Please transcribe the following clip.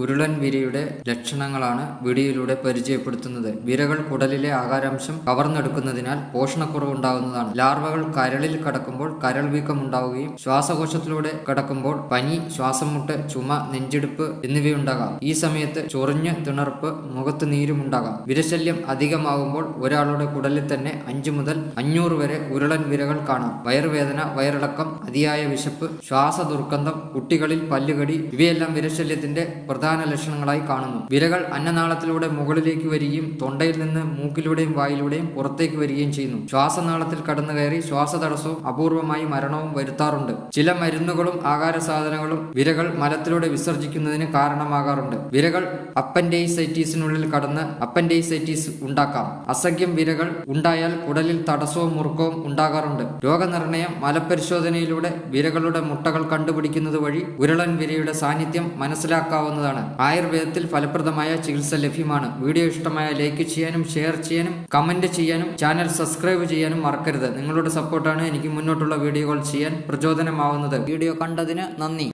ഉരുളൻ വിരയുടെ ലക്ഷണങ്ങളാണ് വീഡിയോയിലൂടെ പരിചയപ്പെടുത്തുന്നത്. വിരകൾ കുടലിലെ ആകാരാംശം കവർന്നെടുക്കുന്നതിനാൽ പോഷണക്കുറവുണ്ടാകുന്നതാണ്. ലാർവകൾ കരളിൽ കടക്കുമ്പോൾ കരൾ വീക്കം ഉണ്ടാവുകയും ശ്വാസകോശത്തിലൂടെ കടക്കുമ്പോൾ പനി ശ്വാസം മുട്ട് ചുമ നെഞ്ചെടുപ്പ് എന്നിവയുണ്ടാകാം. ഈ സമയത്ത് ചൊറിഞ്ഞ് തിണർപ്പ് മുഖത്ത് നീരുമുണ്ടാകാം വിരശല്യം അധികമാകുമ്പോൾ ഒരാളുടെ കുടലിൽ തന്നെ അഞ്ചു മുതൽ അഞ്ഞൂറ് വരെ ഉരുളൻ വിരകൾ കാണാം. വയറുവേദന വയറിളക്കം അതിയായ വിശപ്പ് ശ്വാസ ദുർഗന്ധം കുട്ടികളിൽ പല്ലുകടി ഇവയെല്ലാം വിരശല്യത്തിന്റെ പ്രധാന ലക്ഷണങ്ങളായി കാണുന്നു. വിരകൾ അന്നനാളത്തിലൂടെ മുകളിലേക്ക് വരികയും തൊണ്ടയിൽ നിന്ന് മൂക്കിലൂടെയും വായിലൂടെയും പുറത്തേക്ക് വരികയും ചെയ്യുന്നു. ശ്വാസനാളത്തിൽ കടന്നു കയറി ശ്വാസതടസ്സവും അപൂർവമായി മരണവും വരുത്താറുണ്ട്. ചില മരുന്നുകളും ആഹാര സാധനങ്ങളും വിരകൾ മലത്തിലൂടെ വിസർജിക്കുന്നതിന് കാരണമാകാറുണ്ട്. വിരകൾ അപ്പൻഡൈസൈറ്റീസിനുള്ളിൽ കടന്ന് അപ്പൻഡൈസൈറ്റീസ് ഉണ്ടാക്കാം. അസഖ്യം വിരകൾ ഉണ്ടായാൽ കുടലിൽ തടസ്സവും മുറുക്കവും ഉണ്ടാകാറുണ്ട്. രോഗനിർണയം മലപരിശോധനയിലൂടെ വിരകളുടെ മുട്ടകൾ കണ്ടുപിടിക്കുന്നത് വഴി ഉരുളൻ വിരയുടെ സാന്നിധ്യം മനസ്സിലാക്കാവുന്നതാണ്. ആയുർവേദത്തിൽ ഫലപ്രദമായ ചികിത്സ ലഭ്യമാണ്. വീഡിയോ ഇഷ്ടമായ ലൈക്ക് ചെയ്യാനും ഷെയർ ചെയ്യാനും കമന്റ് ചെയ്യാനും ചാനൽ സബ്സ്ക്രൈബ് ചെയ്യാനും മറക്കരുത്. നിങ്ങളുടെ സപ്പോർട്ടാണ് എനിക്ക് മുന്നോട്ടുള്ള വീഡിയോകൾ ചെയ്യാൻ പ്രചോദനമാവുന്നത്. വീഡിയോ കണ്ടതിന് നന്ദി.